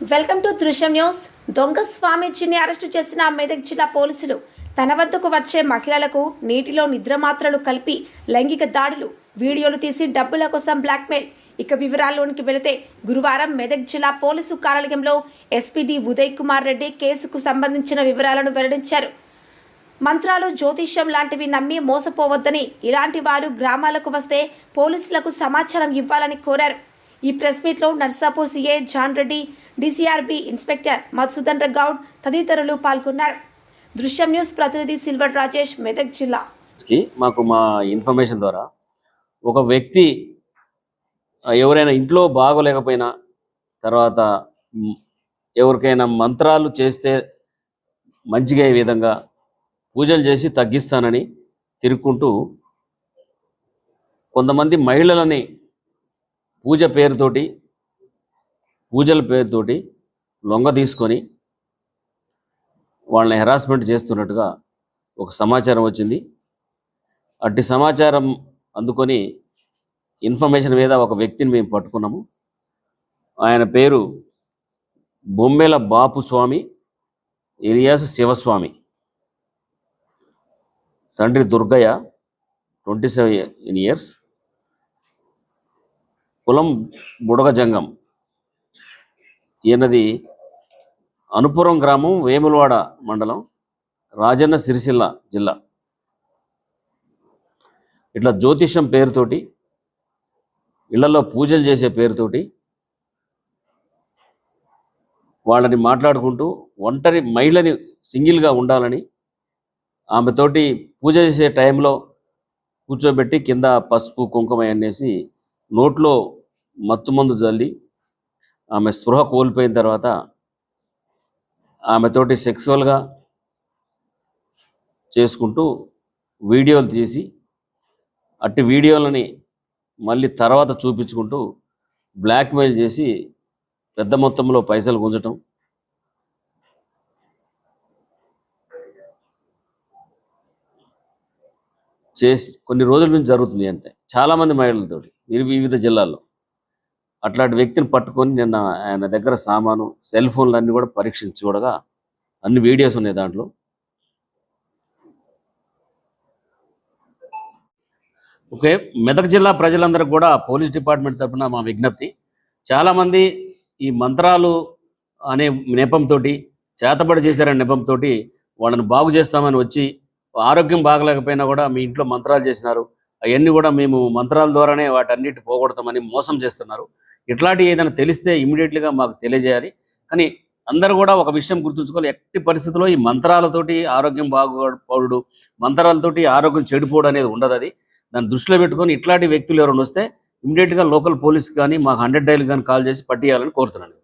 Welcome to దృశ్యం news. దొంగ స్వామీజీని అరెస్టు చేసిన మెదక్ జిల్లా పోలీసులు తన వద్దకు వచ్చే మహిళలకు నీటిలో నిద్రమాత్రలు కలిపి లైంగిక దాడులు వీడియోలు తీసి డబ్బుల కోసం బ్లాక్మెయిల్. ఇక వివరాల్లోనికి వెళితే గురువారం మెదక్ జిల్లా పోలీసు కార్యాలయంలో ఎస్పీడీ ఉదయ్ కుమార్ రెడ్డి కేసుకు సంబంధించిన వివరాలను వెల్లడించారు. మంత్రాలు జ్యోతిష్యం లాంటివి నమ్మి మోసపోవద్దని ఇలాంటి వారు గ్రామాలకు వస్తే పోలీసులకు సమాచారం ఇవ్వాలని కోరారు. ఈ ప్రెస్ మీట్లో Narsapur CA John Reddy DCRB inspector Madhusudan Goud తదితరులు పాల్గొన్నారు. దృశ్యం న్యూస్ ప్రతినిధి సిల్వర్ రాజేష్ మెదక్ జిల్లా. మాకు మా ఇన్ఫర్మేషన్ ద్వారా ఒక వ్యక్తి ఎవరైనా ఇంట్లో బాగోలేకపోయినా తర్వాత ఎవరికైనా మంత్రాలు చేస్తే మంచిగా విధంగా పూజలు చేసి తగ్గిస్తానని తిరుక్కుంటూ కొంతమంది మహిళలని పూజ పేరుతోటి పూజల పేరుతోటి లొంగ తీసుకొని వాళ్ళని హెరాస్మెంట్ చేస్తున్నట్టుగా ఒక సమాచారం వచ్చింది. అట్టి సమాచారం అందుకొని ఇన్ఫర్మేషన్ మీద ఒక వ్యక్తిని మేము పట్టుకున్నాము. ఆయన పేరు బొమ్మెల బాపు స్వామి ఇలియాస్ శివస్వామి. తండ్రి దుర్గయ్య ట్వంటీ సెవెన్ ఇయర్స్ కులం బుడగ జంగం ఈయనది అనుపురం గ్రామం వేములవాడ మండలం రాజన్న సిరిసిల్ల జిల్లా. ఇట్లా జ్యోతిషం పేరుతోటి ఇళ్ళలో పూజలు చేసే పేరుతోటి వాళ్ళని మాట్లాడుకుంటూ ఒంటరి మహిళని సింగిల్గా ఉండాలని ఆమెతోటి పూజ చేసే టైంలో కూర్చోబెట్టి కింద పసుపు కుంకుమ అనేసి నోట్లో మత్తుమందు జల్లి ఆమె స్పృహ కోల్పోయిన తర్వాత ఆమెతోటి సెక్సువల్గా చేసుకుంటూ వీడియోలు తీసి అట్టి వీడియోలని మళ్ళీ తర్వాత చూపించుకుంటూ బ్లాక్మెయిల్ చేసి పెద్ద మొత్తంలో పైసలు గుంజటం. చేసి కొన్ని రోజుల నుంచి జరుగుతుంది అంతే. చాలామంది మహిళలతోటి వివిధ జిల్లాల్లో. అట్లాంటి వ్యక్తిని పట్టుకొని నిన్న ఆయన దగ్గర సామాను సెల్ ఫోన్లు అన్నీ కూడా పరీక్షించి చూడగా అన్ని వీడియోస్ ఉన్నాయి దాంట్లో. ఓకే మెదక్ జిల్లా ప్రజలందరికీ కూడా పోలీస్ డిపార్ట్మెంట్ తరపున మా విజ్ఞప్తి. చాలామంది ఈ మంత్రాలు అనే నెపంతో చేతబడి చేశారనే నెపంతో వాళ్ళని బాగు చేస్తామని వచ్చి ఆరోగ్యం బాగలేకపోయినా కూడా మీ ఇంట్లో మంత్రాలు చేసినారు. అవన్నీ కూడా మేము మంత్రాల ద్వారానే వాటన్నిటి పోగొడతామని మోసం చేస్తున్నారు. ఇట్లాంటివి ఏదైనా తెలిస్తే ఇమీడియట్లీగా మాకు తెలియజేయాలి. కానీ అందరూ కూడా ఒక విషయం గుర్తుంచుకోవాలి. ఎట్టి పరిస్థితుల్లో ఈ మంత్రాలతోటి ఆరోగ్యం బాగుపడు మంత్రాలతోటి ఆరోగ్యం చెడిపోవడం అనేది ఉండదు అది. దాన్ని దృష్టిలో పెట్టుకొని ఇట్లాంటి వ్యక్తులు ఎవరైనా వస్తే ఇమీడియట్గా లోకల్ పోలీస్ కానీ మాకు హండ్రెడ్ డైల్ కానీ కాల్ చేసి పట్టియాలని కోరుతున్నాను.